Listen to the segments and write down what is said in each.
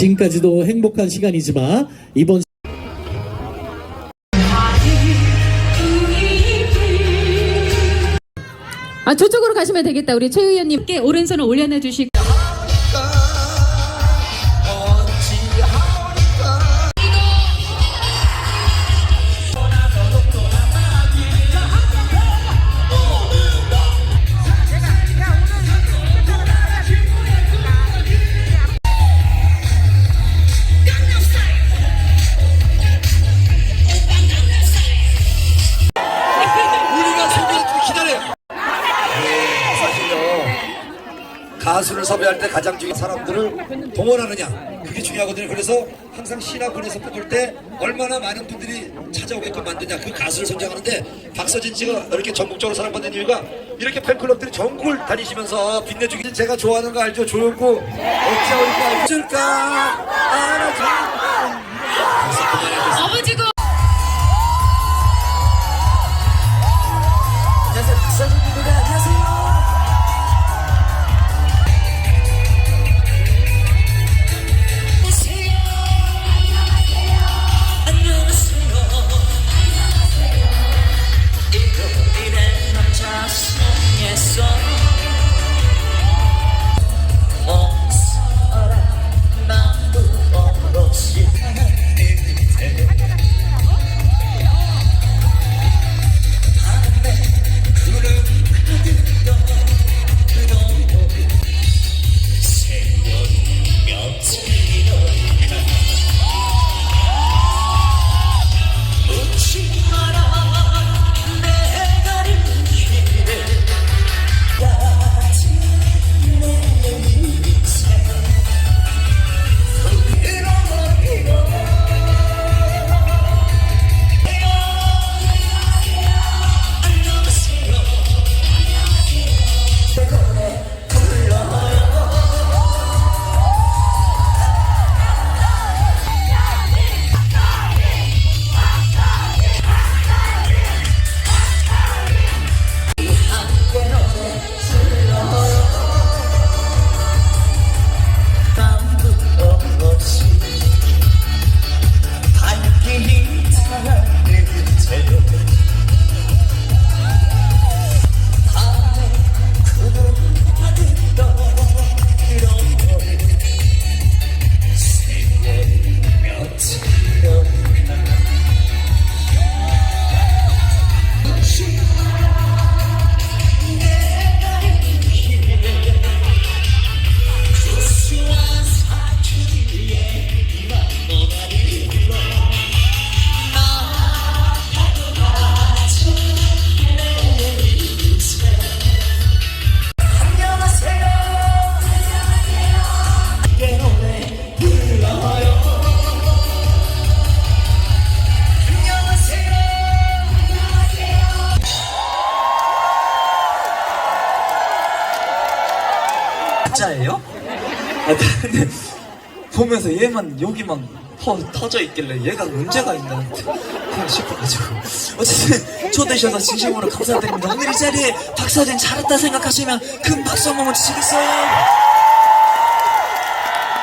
지금까지도 행복한 시간이지만 이번 아 저쪽으로 가시면 되겠다. 우리 최 의원님께 오른손을 올려놔 주시고. 섭외할 때 가장 중요한 사람들을 동원하느냐 그게 중요하거든요. 그래서 항상 신화군에서 뽑을 때 얼마나 많은 분들이 찾아오게끔 만드냐 그 가수를 선정하는데 박서진 씨가 이렇게 전국적으로 사랑받는 이유가 이렇게 팬클럽들이 전국을 다니시면서 빛내주기 제가 좋아하는 거 알죠? 조용구 어찌하니까 그래서 그만해주세요. 아버지고. 보면서 얘만 여기만 퍼 터져 있길래 얘가 문제가 있나? 그냥 싶어가지고. 어쨌든 초대해주셔서 진심으로 감사드립니다. 오늘 이 자리에 박사진 잘했다 생각하시면 큰 박수 한 번만 주시겠어요?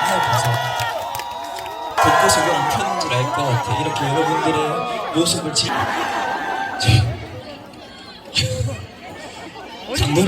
아 감사합니다. 곳곳이 왜안 펴는 줄 알 것 같아. 이렇게 여러분들의 모습을 지 감동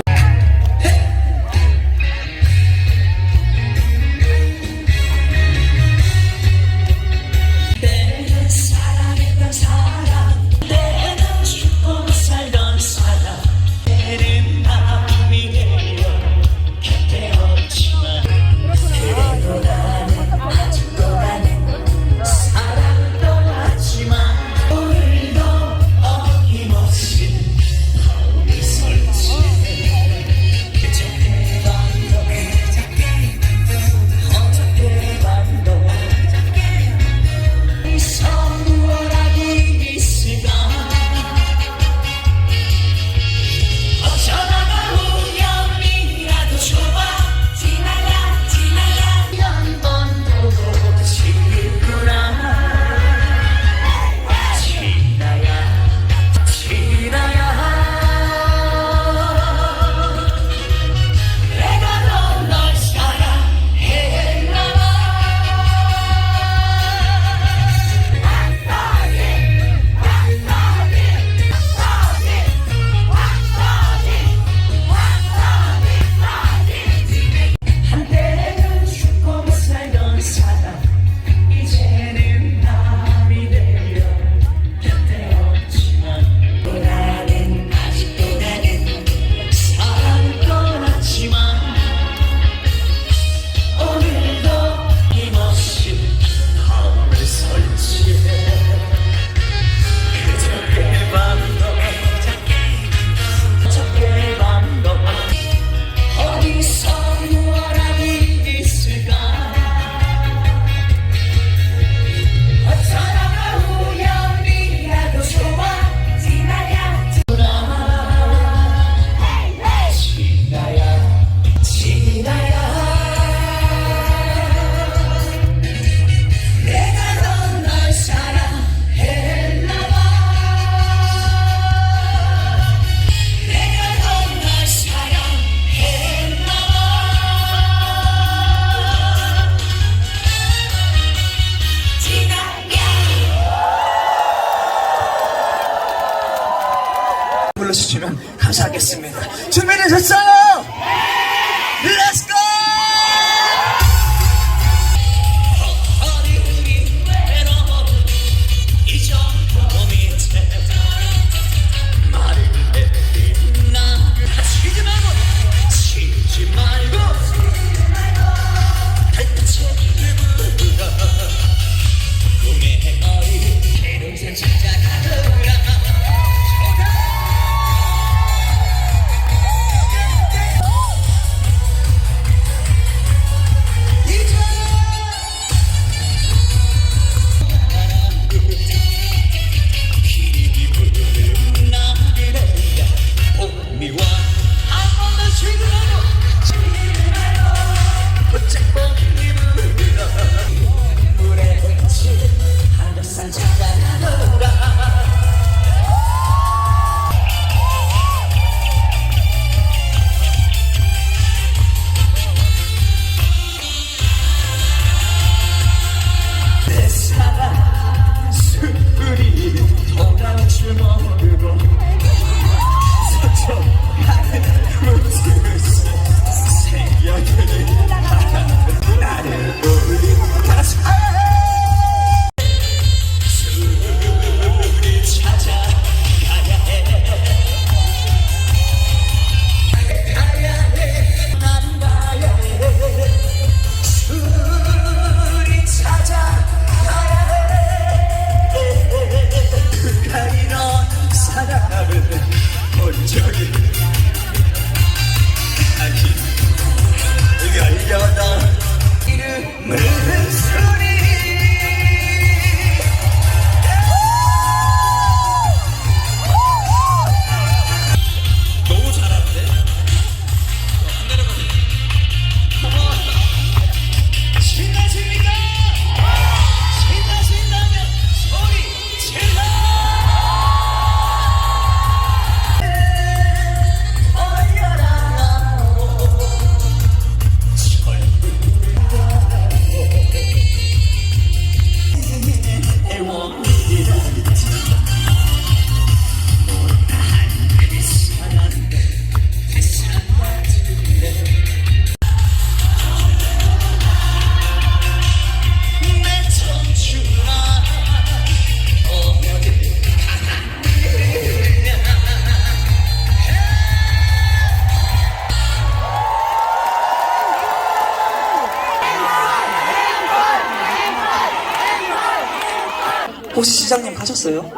가셨어요?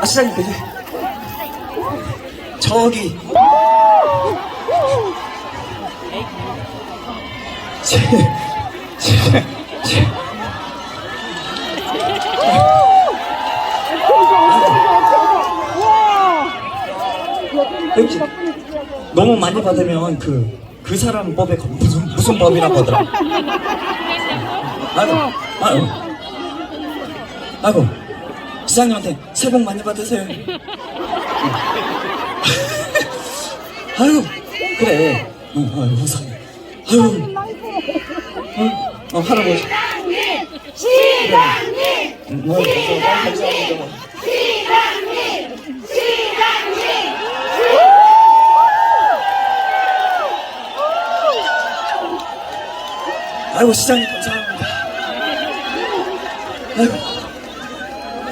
아 시장님 되게 저기. 여기 너무 많이 받으면 그, 그 사람 법에 거- 무슨, 무슨 법이라고 하더라. 아이고, 아이고. 아이고, 시장님한테 새해 복 많이 받으세요. 아이고, 그래. 어, 어, 우선. 아이고. 어, 어, 할아버지. 시장님! 어, 감사합니다. 감사합니다. 아이고, 시장님 감사합니다. 아이고.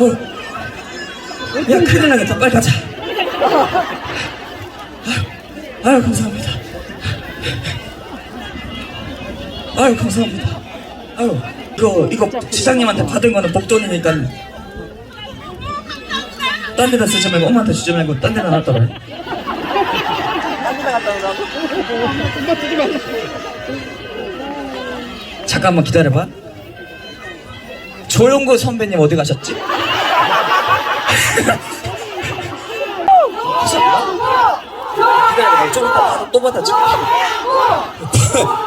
어. 야, 큰일 나겠다. 빨리 가자. 아유, 아유, 감사합니다. 아유, 감사합니다. 아유, 이거, 이거 시장님한테 받은 거는 복돈이니까. 딴 데다 쓰지 말고, 엄마한테 주지 말고, 딴 데다 놨더라. 잠깐만 기다려봐. 조용구 선배님 어디 가셨지? 기다려봐. 좀 이따 또 받아줄게.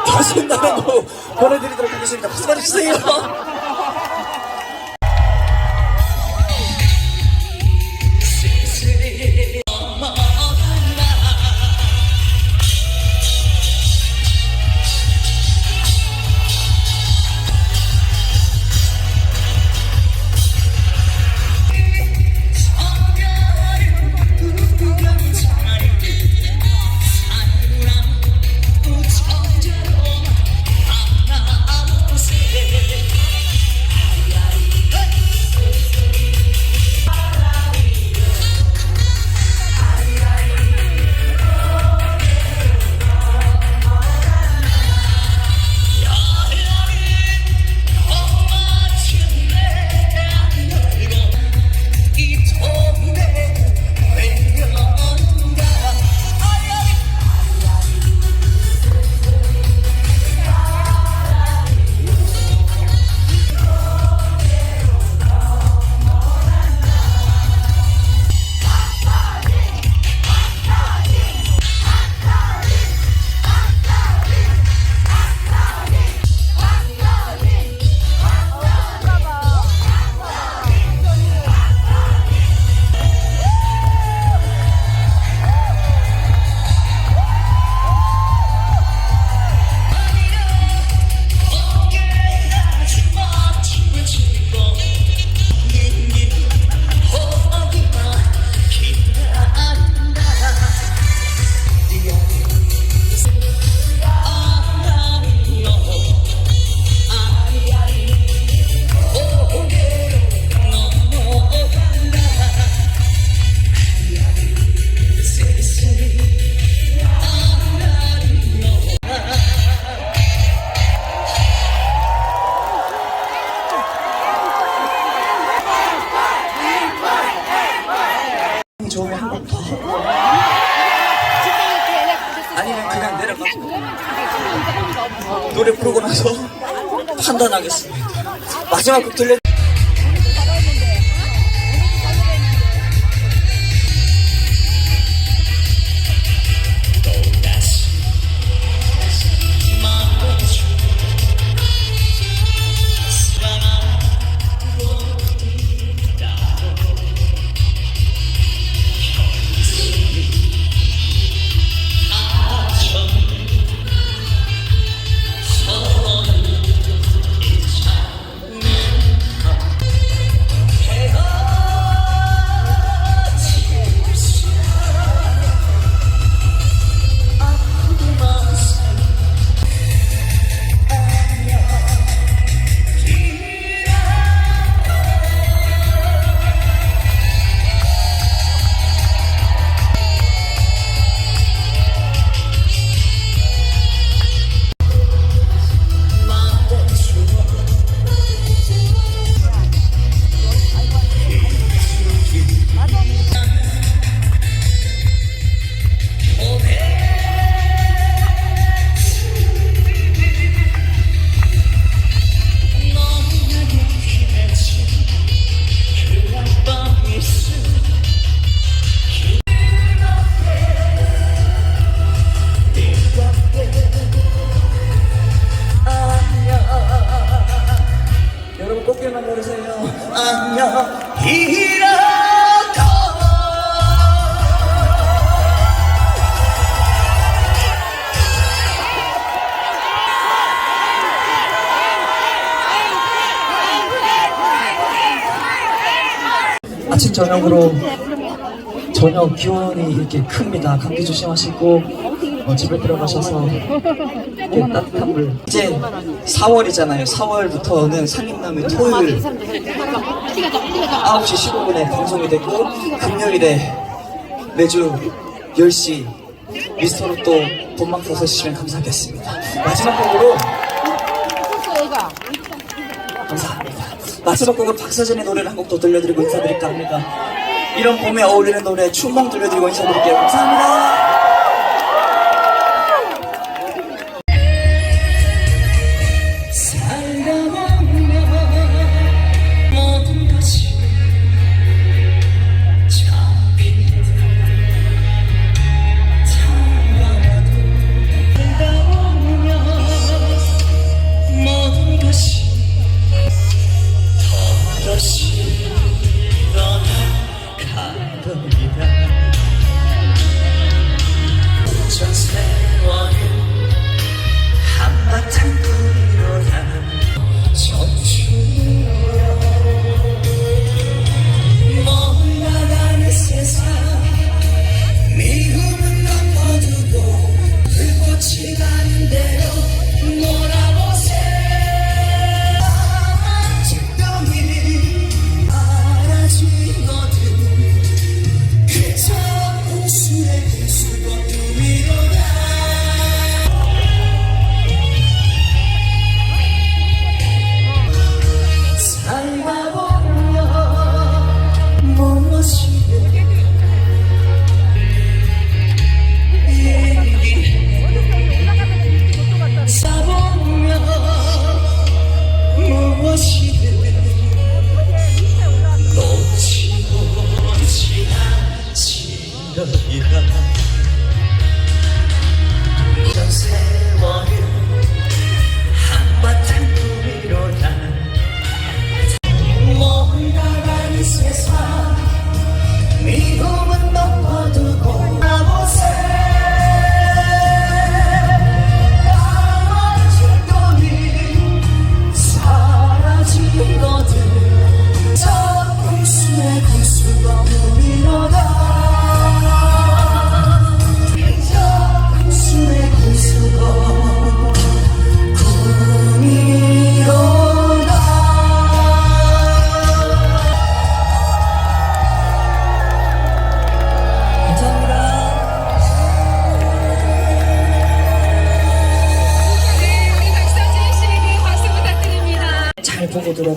더 신나는 거 보내드리도록 하겠습니다. 박수 받아주세요. 내려가고 노래 부르고 나서 판단하겠습니다. 마지막 곡 들려. 아침 저녁으로 저녁 기온이 이렇게 큽니다. 감기 조심하시고 어, 집에 들어가셔서 따뜻한 물. 이제 4월이잖아요. 4월부터는 상임남의 토요일 9시 15분에 방송이 되고 금요일에 매주 10시 미스터로 또 본방 사서 주시면 감사하겠습니다. 마지막 곡으로 감사합니다. 마지막 곡으로 박서진의 노래를 한 곡 더 들려드리고 인사드릴까 합니다. 이런 봄에 어울리는 노래 춘몽 들려드리고 인사드릴게요. 감사합니다.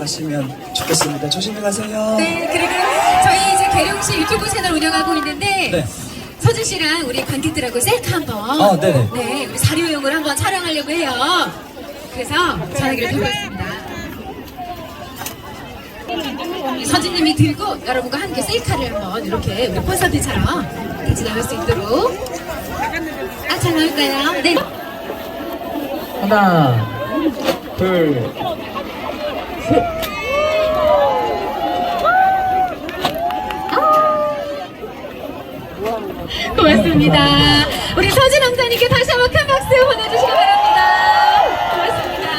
가시면 좋겠습니다. 조심히 가세요. 네, 그리고 저희 이제 계룡씨 유튜브 채널 운영하고 있는데 네. 서준 씨랑 우리 관객들하고 셀카 한번 아, 네네. 네, 우리 자료용을 한번 촬영하려고 해요. 그래서 전화기를 들고 있습니다. 서진님이 들고 여러분과 함께 셀카를 한번 이렇게 우리 콘서트처럼 같이 나올 수 있도록 아, 잘 나올까요? 네. 하나, 둘, 고맙습니다. 우리 서진 왕자님께 다시 한번 큰 박수 보내주시기 바랍니다. 고맙습니다.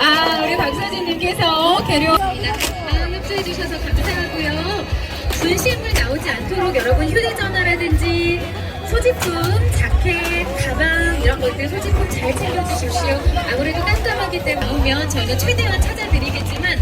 아, 우리 박서진님께서 계려. 마음 협조해주셔서 감사하고요. 분실물 나오지 않도록 여러분 휴대전화라든지 소지품, 자켓, 가방 이런 것들 소지품 잘 챙겨주십시오. 아무래도 깜깜하기 때문에 오면 저희는 최대한 찾아드리겠지만